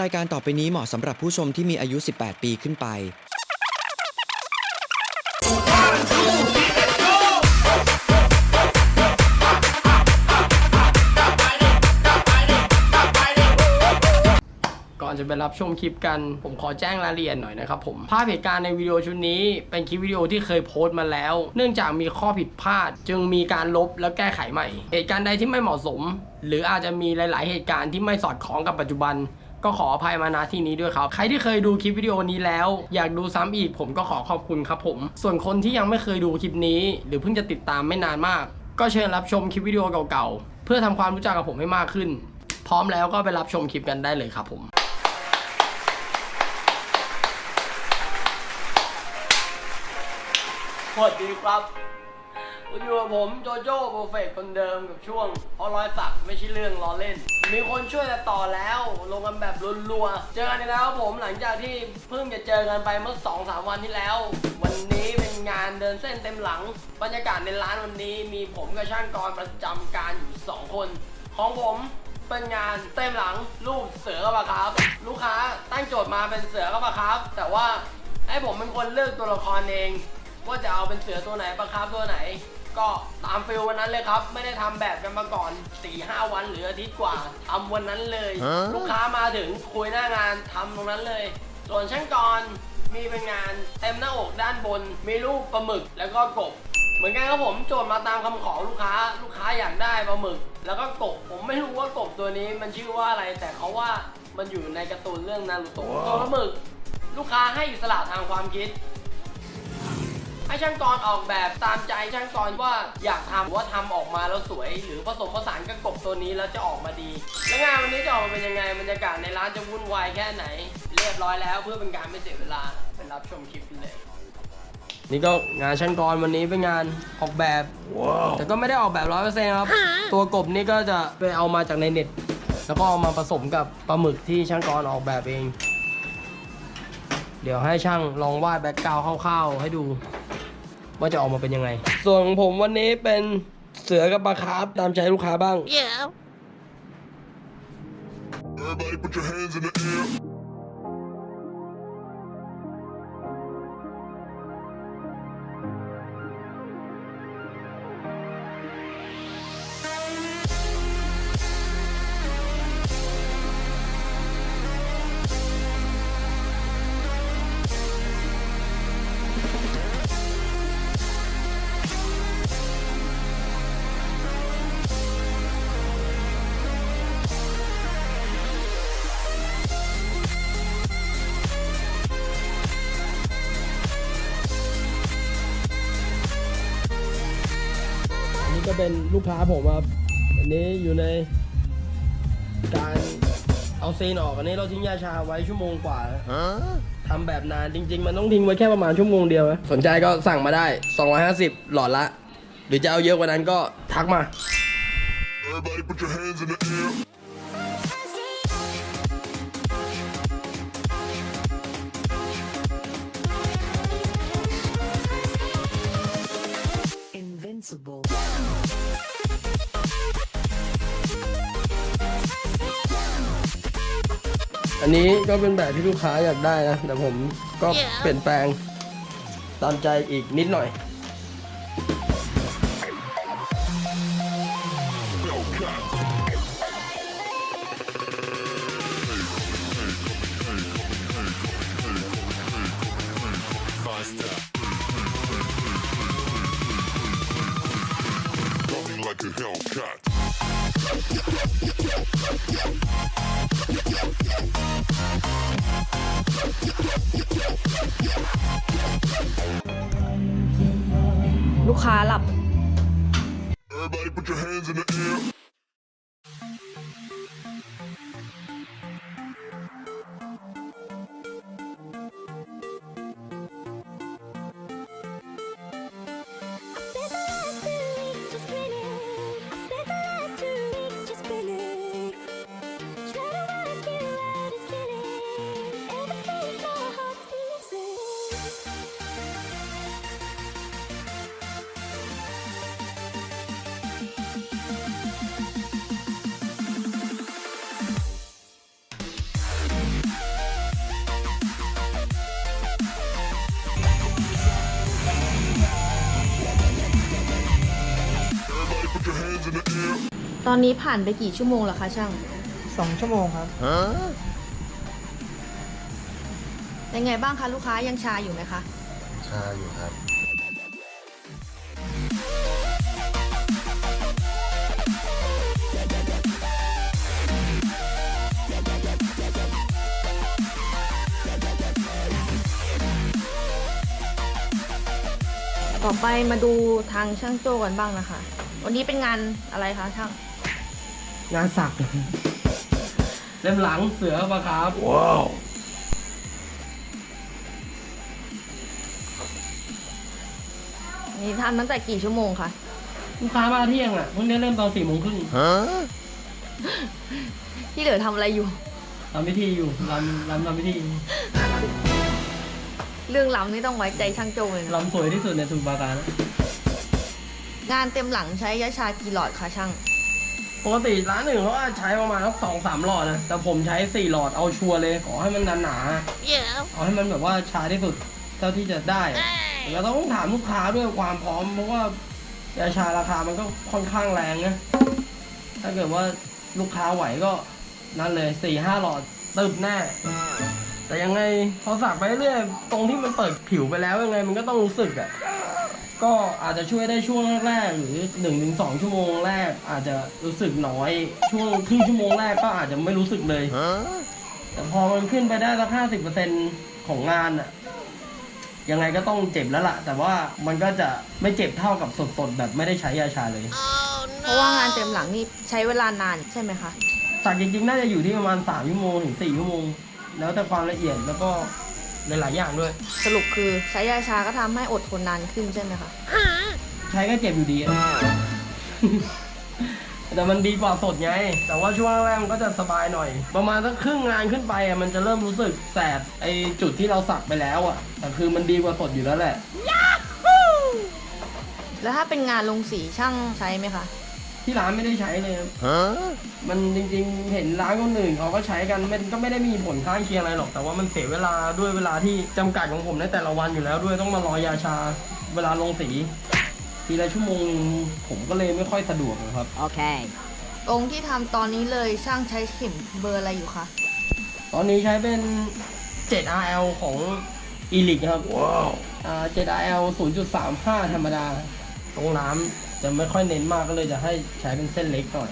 รายการต่อไปนี้เหมาะสำหรับผู้ชมที่มีอายุ 18 ปีขึ้นไป ก่อนจะไปรับชมคลิปกัน ผมขอแจ้งรายละเอียดหน่อยนะครับผม ภาพเหตุการณ์ในวิดีโอชุดนี้ เป็นคลิปวิดีโอที่เคยโพสต์มาแล้ว เนื่องจากมีข้อผิดพลาด จึงมีการลบแล้วแก้ไขใหม่ เหตุการณ์ใดที่ไม่เหมาะสม หรืออาจจะมีหลาย ๆ เหตุการณ์ที่ไม่สอดคล้องกับปัจจุบัน ก็ขออภัยมาณที่นี้ด้วยครับ ใครที่เคยดูคลิปวิดีโอนี้แล้ว อยากดูซ้ำอีกผมก็ขอขอบคุณครับผม ส่วนคนที่ยังไม่เคยดูคลิปนี้ หรือเพิ่งจะติดตามไม่นานมาก ก็เชิญรับชมคลิปวิดีโอเก่าๆ เพื่อทำความรู้จักกับผมให้มากขึ้น พร้อมแล้วก็ไปรับชมคลิปกันได้เลยครับผมสวัสดีครับ คุณอยู่กับผมโจโจ้โปรเฟกคนเดิมกับช่วง เพราะรอยสักไม่ใช่เรื่องล้อเล่น มีคนช่วยต่ต่อแล้ว ลงกันแบบรัวๆ เจอกันอีกแล้วครับผมหลังจากที่เพิ่งจะเจอกันไปเมื่อ2อสาวันที่แล้ว วันนี้เป็นงานเดินเส้นเต็มหลัง บรรยากาศในร้านวันนี้ มีผมกับช่างกรประจำการอยู่ 2 คน ของผมเป็นงานเต็มหลังรูปเสือกับปลาครับ ลูกค้าตั้งโจทย์มาเป็นเสือกับปลาครับ แต่ว่าให้ผมเป็นคนเลือกตัวละครเอง ว่าจะเอาเป็นเสือตัวไหนปลาคร์ฟตัวไหน ก็ตามฟิลวันนั้นเลยครับ ไม่ได้ทำแบบกันมาก่อน4-5วันหรืออาทิตย์กว่าทำวันนั้นเลย ลูกค้ามาถึงคุยหน้างานทำตรงนั้นเลย ส่วนช่างกรมีเป็นงานเต็มหน้าอกด้านบน มีรูปปลาหมึกแล้วก็กบเหมือนกันครับผมโจทย์มาตามคำขอลูกค้า ลูกค้าอยากได้ปลาหมึก แล้วก็กบผมไม่รู้ว่ากบตัวนี้มันชื่อว่าอะไร แต่เขาว่ามันอยู่ในการ์ตูนเรื่องนารูโตะตัวปลาหมึก ลูกค้าให้อิสระทางความคิด ให้ช่างกรออกแบบตามใจช่างกรว่าอยากทำว่าทำออกมาแล้วสวย หรือผสมผสานกับกบตัวนี้แล้วจะออกมาดี แล้วงานวันนี้จะออกมาเป็นยังไงบรรยากาศในร้านจะวุ่นวายแค่ไหน เรียบร้อยแล้วเพื่อเป็นการไม่เสียเวลาไปรับชมคลิปเลย นี่ก็งานช่างกรวันนี้เป็นงานออกแบบ แต่ก็ไม่ได้ออกแบบร้อยเปอร์เซ็นต์ครับ ตัวกบนี่ก็จะไปเอามาจากในเน็ต แล้วก็เอามาผสมกับปลาหมึกที่ช่างกรออกแบบเอง เดี๋ยวให้ช่างลองวาดแบ็กกราวด์คร่าวๆให้ดู ว่าจะออกมาเป็นยังไง ส่วนของผมวันนี้เป็นเสือกับปลาคาร์ฟตามใจลูกค้าบ้าง Yeah. Everybody put your hands in the air. ก็เป็นลูกค้าผมครับอันนี้อยู่ในการเอาซีนออกอันนี้เราทิ้งยาชาไว้ชั่วโมงกว่าทำแบบนานจริง ๆ มันต้องทิ้งไว้แค่ประมาณชั่วโมงเดียวนะสนใจก็สั่งมาได้ 250 หลอดละ หรือจะเอาเยอะกว่านั้นก็ทักมา อันนี้ก็เป็นแบบที่ลูกค้าอยากได้นะแต่ผมก็เปลี่ยนแปลงตามใจอีกนิดหน่อย Everybody put your hands in the air. ตอนนี้ผ่านไปกี่ชั่วโมงแล้วคะช่าง สองชั่วโมงครับ เป็นไงบ้างคะลูกค้ายังชาอยู่ไหมคะ ชาอยู่ครับ ต่อไปมาดูทางช่างโจ้กันบ้างนะคะ วันนี้เป็นงานอะไรคะช่าง งานสักเล่มหลังเสือปะครับนี่ทำตั้งแต่กี่ชั่วโมงคะลูกค้ามาเที่ยงอะเพิ่งได้เริ่มตอนสี่โมงครึ่งที่เหลือทำอะไรอยู่ทำพิธีอยู่รำรำทำพิธีเรื่องล้ำนี่ต้องไว้ใจช่างโจ้เลยนะรำสวยที่สุดในสมุทรปราการนะงานเต็มหลังใช้ยาชากี่หลอดคะช่าง ปกติร้านหนึ่งเขาอาจใช้ประมาณสักสองสามหลอดนะ แต่ผมใช้สี่หลอดเอาชัวร์เลย ขอให้มันหนาๆเอาให้มันแบบว่าช้าที่สุดเท่าที่จะได้แล้วต้องถามลูกค้าด้วยความพร้อม เพราะว่ายาชาราคามันก็ค่อนข้างแรงนะ ถ้าเกิดว่าลูกค้าไหวก็นั่นเลยสี่ห้าหลอดตึบแน่ แต่ยังไงพอสักไปเรื่อยตรงที่มันเปิดผิวไปแล้วยังไงมันก็ต้องรู้สึกอะ ก็อาจจะช่วยได้ช่วงแรกๆหรือ1นถึงสชั่วโมงแรก อาจจะรู้สึกน้อย ช่วงครึ่งชั่วโมงแรกก็อาจจะไม่รู้สึกเลย แต่พอมันขึ้นไปได้สักห้าสิบเปอร์เซ็นของงานอะยังไงก็ต้องเจ็บแล้วล่ะ แต่ว่ามันก็จะไม่เจ็บเท่ากับสดๆแบบไม่ได้ใช้ยาชาเลย เพราะว่างานเต็มหลังนี่ใช้เวลานานใช่ไหมคะสักจริงๆน่าจะอยู่ที่ประมาณสามชั่วโมงถึงสี่ชั่วโมง แล้วแต่ความละเอียดแล้วก็ หลายๆอย่างด้วย สรุปคือใช้ยาชาก็ทำให้อดทนนานขึ้นใช่ไหมคะ ใช้ก็เจ็บอยู่ดีอะ แต่มันดีกว่าสดไง แต่ว่าช่วงแรกมันก็จะสบายหน่อย ประมาณสักครึ่งงานขึ้นไปอะมันจะเริ่มรู้สึกแสบไอจุดที่เราสักไปแล้วอะแต่คือมันดีกว่าสดอยู่แล้วแหละ แล้วถ้าเป็นงานลงสีช่างใช้ไหมคะ ที่ร้านไม่ได้ใช้เลยครับมันจริงๆ เห็นร้านคนอื่นเขาก็ใช้กันมันก็ไม่ได้มีผลข้างเคียงอะไรหรอก แต่ว่ามันเสียเวลาด้วยเวลาที่จำกัดของผมในแต่ละวันอยู่แล้วด้วยต้องมารอยาชา เวลาลงสีทีละชั่วโมงผมก็เลยไม่ค่อยสะดวกนะครับองค์ที่ทำตอนนี้เลยช่างใช้เข็มเบอร์อะไรอยู่คะ ตอนนี้ใช้เป็น 7RL ของ e l i x ครับ ว้าวอ่า 7RL 0.35 ธรรมดา ตรงน้ำจะไม่ค่อยเน้นมากก็เลยจะให้ใช้เป็นเส้นเล็กหน่อย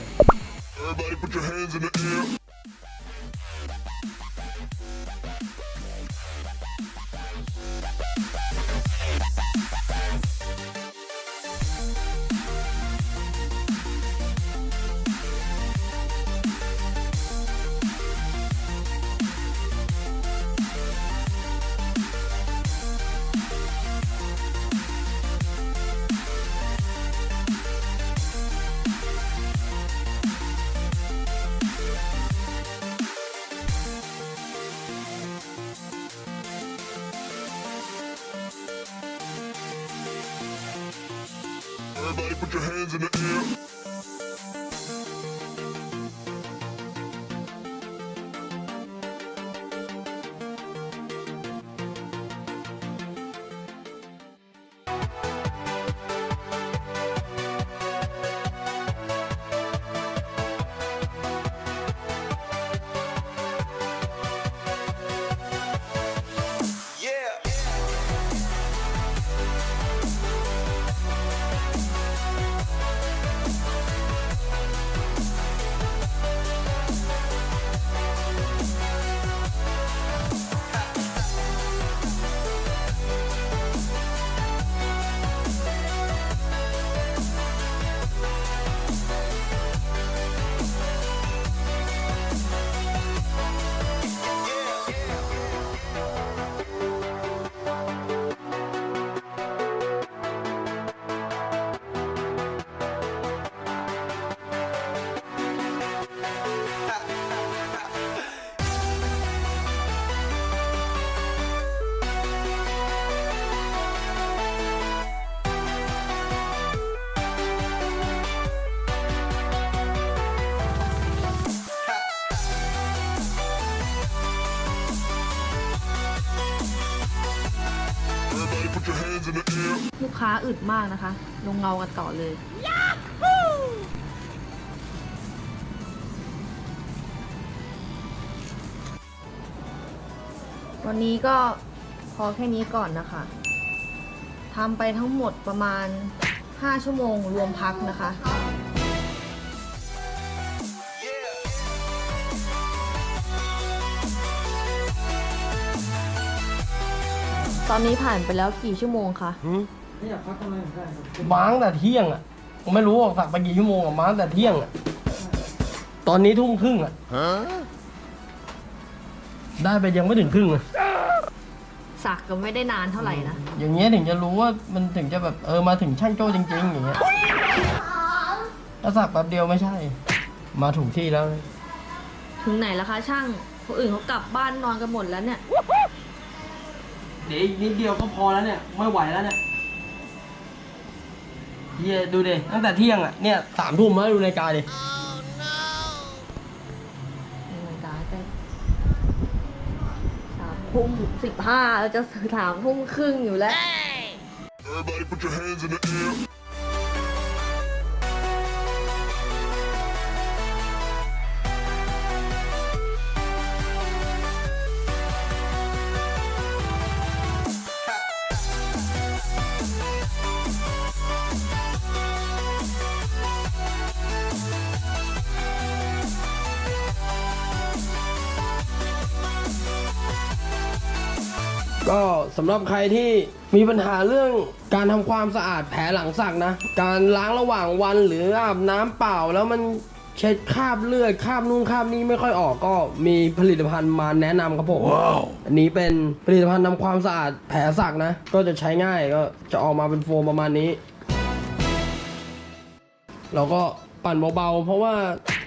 อึดมากนะคะ ลงเงากันต่อเลย วันนี้ก็พอแค่นี้ก่อนนะคะทำไปทั้งหมดประมาณ 5 ชั่วโมงรวมพักนะคะตอนนี้ผ่านไปแล้วกี่ชั่วโมงคะ มาตั้งแต่เที่ยงอะผมไม่รู้ว่าสักไปกี่ชั่วโมงอะมาตั้งแต่เที่ยงอะตอนนี้ทุ่มครึ่งอะได้ไปยังไม่ถึงครึ่งเลยสักก็ไม่ได้นานเท่าไหร่นะอย่างเงี้ยถึงจะรู้ว่ามันถึงจะแบบเออมาถึงช่างโจ้จริง ๆ อย่างเงี้ยถ้าสักแป๊บเดียวไม่ใช่ มาถูกที่แล้ว ถึงไหนแล้วคะช่างคนอื่นเขากลับบ้านนอนกันหมดแล้วเนี่ย เดี๋ยวอีกนิดเดียวก็พอแล้วเนี่ย ไม่ไหวแล้วเนี่ย เฮียดูดิตั้งแต่เที่ยงอะเนี่ยสามทุ่มแล้วดูนาฬิกาดินาฬิกาใกล้สามทุ่มสิบห้าเราจะสามทุ่มครึ่งอยู่แล้ว Everybody put your hands in the air. ก็สำหรับใครที่มีปัญหาเรื่องการทำความสะอาดแผลหลังสักนะ การล้างระหว่างวันหรืออาบน้ำเปล่าแล้วมันเช็ดคราบเลือดคราบนู่นคราบนี้ไม่ค่อยออกก็มีผลิตภัณฑ์มาแนะนำครับผมอันนี้เป็นผลิตภัณฑ์ทำความสะอาดแผลสักนะ ก็จะใช้ง่ายก็จะออกมาเป็นโฟมประมาณนี้ เราก็ปั่นเบาๆเพราะว่า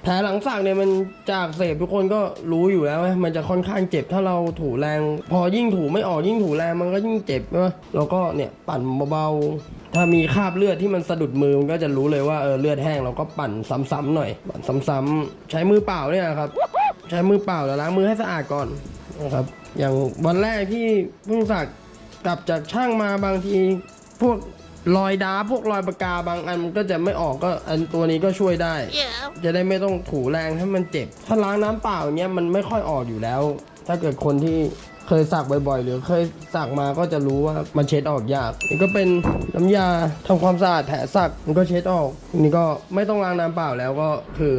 แผลหลังสักเนี่ยมันจากเสพทุกคนก็รู้อยู่แล้วไหมมันจะค่อนข้างเจ็บถ้าเราถูแรง พอยิ่งถูไม่ออกยิ่งถูแรงมันก็ยิ่งเจ็บใช่ไหมเราก็เนี่ยปั่นเบาๆ ถ้ามีคราบเลือดที่มันสะดุดมือมันก็จะรู้เลยว่าเออเลือดแห้งเราก็ปั่นซ้ำๆหน่อยปั่นซ้ำๆใช้มือเปล่าเนี่ยครับ ใช้มือเปล่าแล้วล้างมือให้สะอาดก่อนนะครับ อย่างวันแรกที่เพิ่งสักกลับจากช่างมาบางทีพวก รอยดาพวกรอยปากกาบางอันมันก็จะไม่ออกก็อันตัวนี้ก็ช่วยได้ จะได้ไม่ต้องถูแรงให้มันเจ็บ ถ้าล้างน้ำเปล่าอย่างเงี้ยมันไม่ค่อยออกอยู่แล้ว ถ้าเกิดคนที่เคยสักบ่อยๆ หรือเคยสักมาก็จะรู้ว่ามันเช็ดออกยากนี่ก็เป็นน้ำยาทำความสะอาดแผลสักมันก็เช็ดออกนี่ก็ไม่ต้องล้างน้ำเปล่าแล้วก็คือ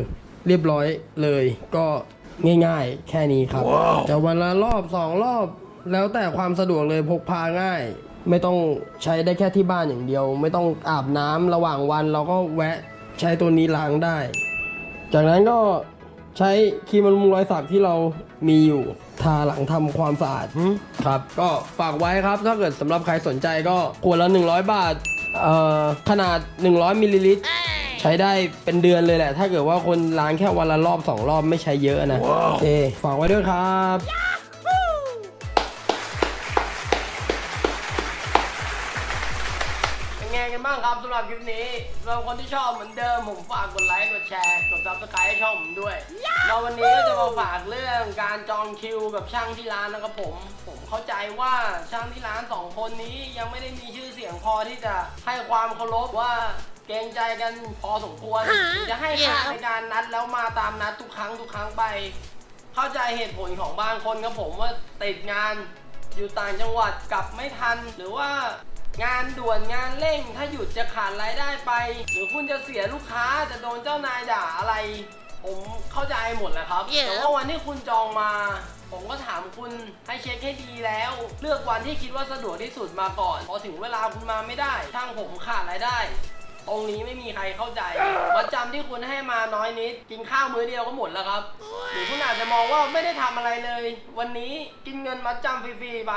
เรียบร้อยเลยก็ง่ายๆ แค่นี้ครับจะวันละรอบสองรอบ แล้วแต่ความสะดวกเลยพกพาง่าย ไม่ต้องใช้ได้แค่ที่บ้านอย่างเดียว ไม่ต้องอาบน้ำระหว่างวัน เราก็แวะใช้ตัวนี้ล้างได้ จากนั้นก็ใช้ครีมบำรุงรอยสักที่เรามีอยู่ทาหลังทำความสะอาดครับ ก็ฝากไว้ครับถ้าเกิดสำหรับใครสนใจก็ขวดละ 100 บาทเอ่อขนาด 100มิลลิลิตรใช้ได้เป็นเดือนเลยแหละ ถ้าเกิดว่าคนล้างแค่วันละรอบสองรอบไม่ใช้เยอะนะโอเคฝากไว้ด้วยครับ บ้างครับสำหรับคลิปนี้สำหรับคนที่ชอบเหมือนเดิมผมฝากกดไลค์กดแชร์กดซับสไครต์ให้ช่องผมด้วยเราวันนี้ก็จะมาฝากเรื่องการจองคิวกับช่างที่ร้านนะครับผม ผมเข้าใจว่าช่างที่ร้านสองคนนี้ยังไม่ได้มีชื่อเสียงพอที่จะให้ความเคารพว่าเกรงใจกันพอสมควรถึงจะให้ค่าในการนัดแล้วมาตามนัดทุกครั้งทุกครั้งไป เข้าใจเหตุผลของบางคนครับผมว่าติดงานอยู่ต่างจังหวัดกลับไม่ทัน หรือว่า งานด่วนงานเร่ง ถ้าหยุดจะขาดรายได้ไป หรือคุณจะเสียลูกค้าจะโดนเจ้านายด่าอะไร ผมเข้าใจหมดแหละครับแต่ว่าวันที่คุณจองมา ผมก็ถามคุณให้เช็คให้ดีแล้ว เลือกวันที่คิดว่าสะดวกที่สุดมาก่อน พอถึงเวลาคุณมาไม่ได้ช่างผมขาดรายได้ ตรงนี้ไม่มีใครเข้าใจมัดจำที่คุณให้มาน้อยนิด กินข้าวมื้อเดียวก็หมดแล้วครับ หรือคุณอาจจะมองว่าไม่ได้ทำอะไรเลย วันนี้กินเงินมัดจำฟรีๆไป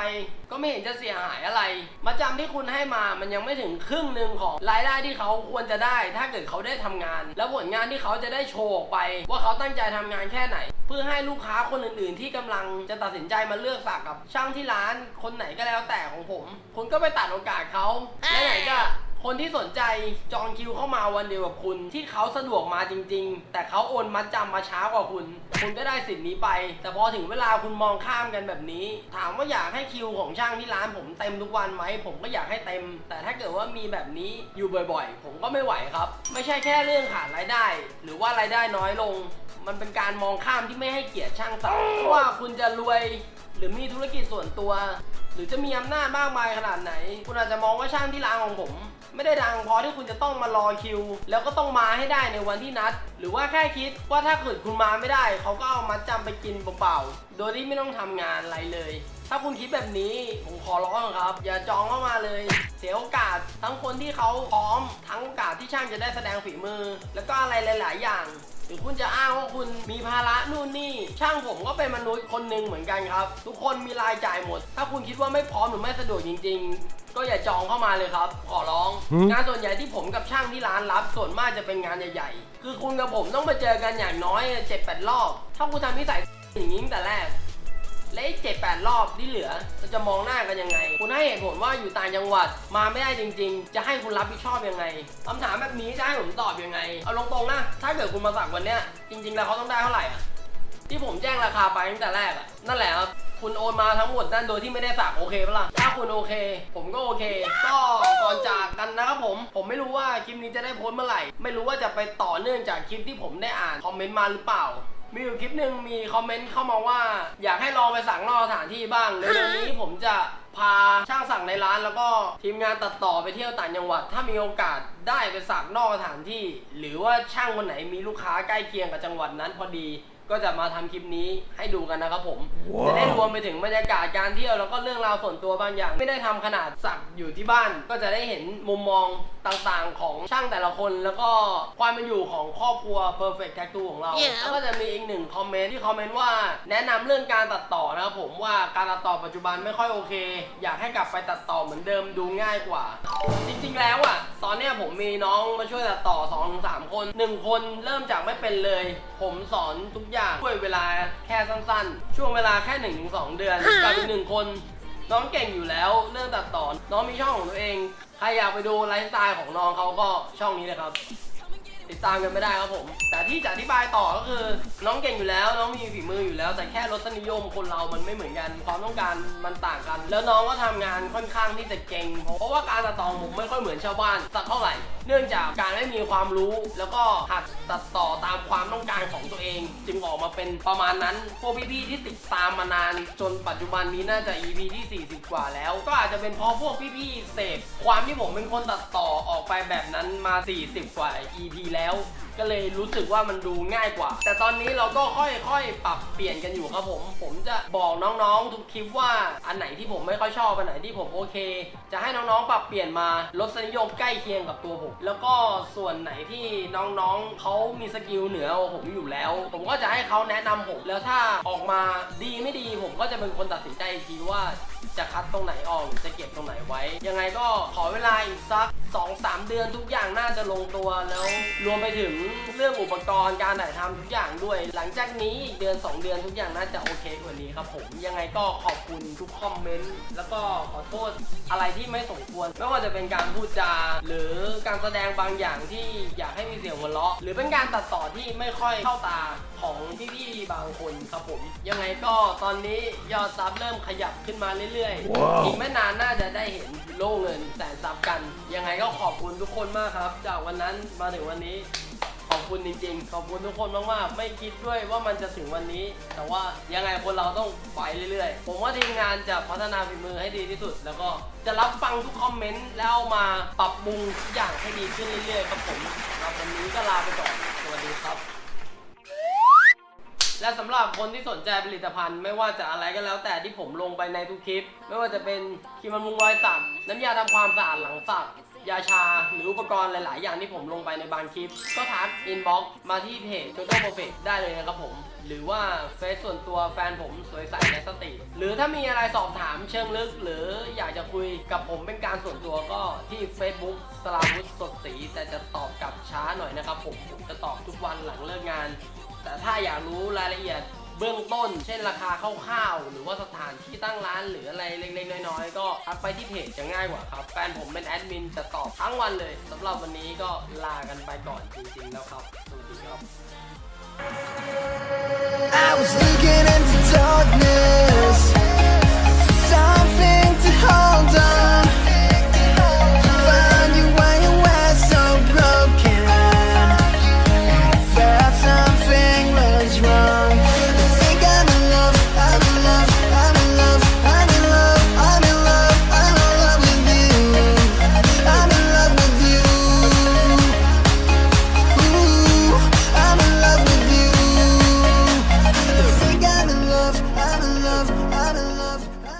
ก็ไม่เห็นจะเสียหายอะไรมัดจำที่คุณให้มามันยังไม่ถึงครึ่งหนึ่งของรายได้ที่เขาควรจะได้ ถ้าเกิดเขาได้ทำงาน แล้วผลงานที่เขาจะได้โชว์ออกไป ว่าเขาตั้งใจทำงานแค่ไหน เพื่อให้ลูกค้าคนอื่น ๆ ที่กำลังจะตัดสินใจมาเลือกสักกับช่างที่ร้านคนไหนก็แล้วแต่ของผม คุณก็ไปตัดโอกาสเขาและไหนจะ คนที่สนใจจองคิวเข้ามาวันเดียวกับคุณ ที่เขาสะดวกมาจริง ๆ แต่เขาโอนมัดจำมาช้ากว่าคุณ คุณก็ได้สิทธิ์นี้ไป แต่พอถึงเวลาคุณมองข้ามกันแบบนี้ ถามว่าอยากให้คิวของช่างที่ร้านผมเต็มทุกวันไหมผมก็อยากให้เต็ม แต่ถ้าเกิดว่ามีแบบนี้อยู่บ่อยๆ ผมก็ไม่ไหวครับ ไม่ใช่แค่เรื่องขาดรายได้ หรือว่ารายได้น้อยลง มันเป็นการมองข้ามที่ไม่ให้เกียรติช่างสักว่าคุณจะรวย หรือมีธุรกิจส่วนตัว หรือจะมีอำนาจมากมายขนาดไหน คุณอาจจะมองว่าช่างที่ร้านของผม ไม่ได้ดังพอที่คุณจะต้องมารอคิว แล้วก็ต้องมาให้ได้ในวันที่นัด หรือว่าแค่คิดว่าถ้าเกิดคุณมาไม่ได้ เขาก็เอามาจำไปกินเปล่าๆ โดยที่ไม่ต้องทำงานอะไรเลย ถ้าคุณคิดแบบนี้ผมขอร้องครับ อย่าจองเข้ามาเลย เสียโอกาสทั้งคนที่เขาพร้อม ทั้งโอกาสที่ช่างจะได้แสดงฝีมือ แล้วก็อะไรหลาย ๆ อย่าง หรือคุณจะอ้างว่าคุณมีภาระนู่นนี่ ช่างผมก็เป็นมนุษย์คนหนึ่งเหมือนกันครับ ทุกคนมีรายจ่ายหมด ถ้าคุณคิดว่าไม่พร้อมหรือไม่สะดวกจริง ๆ ก็อย่าจองเข้ามาเลยครับ ขอร้อง งานส่วนใหญ่ที่ผมกับช่างที่ร้านรับส่วนมากจะเป็นงานใหญ่ๆ คือคุณกับผมต้องมาเจอกันอย่างน้อยเจ็ดแปดรอบ ถ้าคุณทำนิสัยอย่างนี้ตั้งแต่แรก และอีกเจ็ดแปดรอบที่เหลือเราจะมองหน้ากันยังไง คุณให้เหตุผลว่าอยู่ต่างจังหวัดมาไม่ได้จริง ๆ จะให้คุณรับผิดชอบยังไงคำถามแบบนี้จะให้ผมตอบยังไง เอาตรงๆนะ ถ้าเกิดคุณมาสักวันเนี้ยจริง ๆ แล้วเขาต้องได้เท่าไหร่อะที่ผมแจ้งราคาไปตั้งแต่แรกอะนั่นแหละครับคุณโอนมาทั้งหมดนั่นโดยที่ไม่ได้สักโอเคปะล่ะ ถ้าคุณโอเค ผมก็โอเค ก็ก่อนจากกันนะครับผม ผมไม่รู้ว่าคลิปนี้จะได้โพสเมื่อไหร่ ไม่รู้ว่าจะไปต่อเนื่องจากคลิปที่ผมได้อ่านคอมเมนต์มาหรือเปล่า มีอยู่คลิปหนึ่งมีคอมเมนต์เข้ามาว่า อยากให้ลองไปสั่งนอกสถานที่บ้างเร็วๆนี้ผมจะพาช่างสั่งในร้าน แล้วก็ทีมงานตัดต่อไปเที่ยวต่างจังหวัด ถ้ามีโอกาสได้ไปสั่งนอกสถานที่ หรือว่าช่างคนไหนมีลูกค้าใกล้เคียงกับจังหวัดนั้นพอดี ก็จะมาทำคลิปนี้ให้ดูกันนะครับผมจะได้รวมไปถึงบรรยากาศการเที่ยวแล้วก็เรื่องราวส่วนตัวบางอย่าง ไม่ได้ทำขนาดสักอยู่ที่บ้าน ก็จะได้เห็นมุมมองต่างๆของช่างแต่ละคน แล้วก็ความเป็นอยู่ของครอบครัว Perfect Tattoo ของเรา Yeah. แล้วก็จะมีอีกหนึ่งคอมเมนต์ที่คอมเมนต์ว่าแนะนำเรื่องการตัดต่อนะครับผมว่าการตัดต่อปัจจุบันไม่ค่อยโอเค อยากให้กลับไปตัดต่อเหมือนเดิมดูง่ายกว่า จริงๆแล้วอะ ตอนเนี้ยผมมีน้องมาช่วยตัดต่อ2อถึงสคน 1 คนเริ่มจากไม่เป็นเลย ผมสอนทุกอย่างช่วยเวลาแค่สั้นๆ ช่วงเวลาแค่1นถึงสเดือนกับอีกหนึ่งคน น้องเก่งอยู่แล้วเรื่องตัดต่อน้องมีช่องของตัวเอง ใครอยากไปดูไลฟ์สไตล์ของน้องเขาก็ช่องนี้เลยครับติดตามกันไม่ได้ครับผม แต่ที่จะอธิบายต่อก็คือ น้องเก่งอยู่แล้ว น้องมีฝีมืออยู่แล้ว แต่แค่รสนิยมคนเรามันไม่เหมือนกัน ความต้องการมันต่างกัน แล้วน้องก็ทำงานค่อนข้างที่จะเก่ง เพราะว่าการตัดต่อผมไม่ค่อยเหมือนชาวบ้านสักเท่าไหร่เนื่องจากการไม่มีความรู้ แล้วก็หัดตัดต่อตามความต้องการของตัวเอง จึงออกมาเป็นประมาณนั้น พวกพี่ๆที่ติดตามมานาน จนปัจจุบันนี้น่าจะ EP ที่ 40 กว่าแล้ว ก็อาจจะเป็นเพราะพวกพี่ๆเสพความที่ผมเป็นคนตัดต่อออกไปแบบนั้นมา 40 กว่า EP แล้ว ก็เลยรู้สึกว่ามันดูง่ายกว่า แต่ตอนนี้เราก็ค่อยๆ ปรับเปลี่ยนกันอยู่ครับผม ผมจะบอกน้องๆทุกคลิปว่าอันไหนที่ผมไม่ค่อยชอบอันไหนที่ผมโอเค จะให้น้องๆปรับเปลี่ยนมาลดสนิยมใกล้เคียงกับตัวผม แล้วก็ส่วนไหนที่น้องๆเขามีสกิลเหนือผมอยู่แล้ว ผมก็จะให้เขาแนะนำผมแล้วถ้าออกมาดีไม่ดีผมก็จะเป็นคนตัดสินใจอีกทีว่าจะคัดตรงไหนออกจะเก็บตรงไหนไว้ ยังไงก็ขอเวลาอีกสัก 2-3 เดือนทุกอย่างน่าจะลงตัวแล้วรวมไปถึงเรื่องอุปกรณ์การถ่ายทำทุกอย่างด้วย หลังจากนี้อีกเดือน 2 เดือนทุกอย่างน่าจะโอเคกว่านี้ครับผม ยังไงก็ขอบคุณทุกคอมเมนต์แล้วก็ขอโทษอะไรที่ไม่สมควร ไม่ว่าจะเป็นการพูดจา หรือการแสดงบางอย่างที่อยากให้มีเสียงหัวเราะหรือเป็นการตัดต่อที่ไม่ค่อยเข้าตาของพี่ๆบางคนครับผม ยังไงก็ตอนนี้ยอดซับเริ่มขยับขึ้นมาเรื่อยๆ อีกไม่นานน่าจะได้เห็นโล่เงินแสนซับกัน ยังไงก็ขอบคุณทุกคนมากครับ จากวันนั้นมาถึงวันนี้ข อบคุณจริงๆ ขอบคุณทุกคนมากๆ ไม่คิดด้วยว่ามันจะถึงวันนี้ แต่ว่ายังไงคนเราต้องไปเรื่อยๆ ผมว่าทีมงานจะพัฒนาฝีมือให้ดีที่สุด แล้วก็จะรับฟังทุกคอมเมนต์แล้วเอามาปรับปรุงทุกอย่างให้ดีขึ้นเรื่อยๆครับผมสำหรับวันนี้ก็ลาไปก่อน สวัสดีครับ และสำหรับคนที่สนใจผลิตภัณฑ์ไม่ว่าจะอะไรก็แล้วแต่ที่ผมลงไปในทุกคลิป ไม่ว่าจะเป็นครีมบำรุงรอยสักน้ำยาทำความสะอาดหลังสัก ยาชา หรืออุปกรณ์หลาย ๆ อย่างที่ผมลงไปในบางคลิป ก็ทักอินบ็อกมาที่เพจ Total Perfect ได้เลยนะครับผม หรือว่าเฟซส่วนตัวแฟนผมสวยใสและสติ หรือถ้ามีอะไรสอบถามเชิงลึก หรืออยากจะคุยกับผมเป็นการส่วนตัวก็ที่ Facebook สลาวุธสดสีแต่จะตอบกลับช้าหน่อยนะครับผมผมจะตอบทุกวันหลังเลิกงาน แต่ถ้าอยากรู้รายละเอียด เบื้องต้น เช่นราคาคร่าวๆ หรือว่าสถานที่ตั้งร้านหรืออะไรเล็กๆ น้อยๆ ก็ทักไปที่เพจจะง่ายกว่าครับแฟนผมเป็นแอดมินจะตอบทั้งวันเลยสำหรับวันนี้ก็ลากันไปก่อนจริงๆแล้วครับสวัสดีครับ I was looking into darkness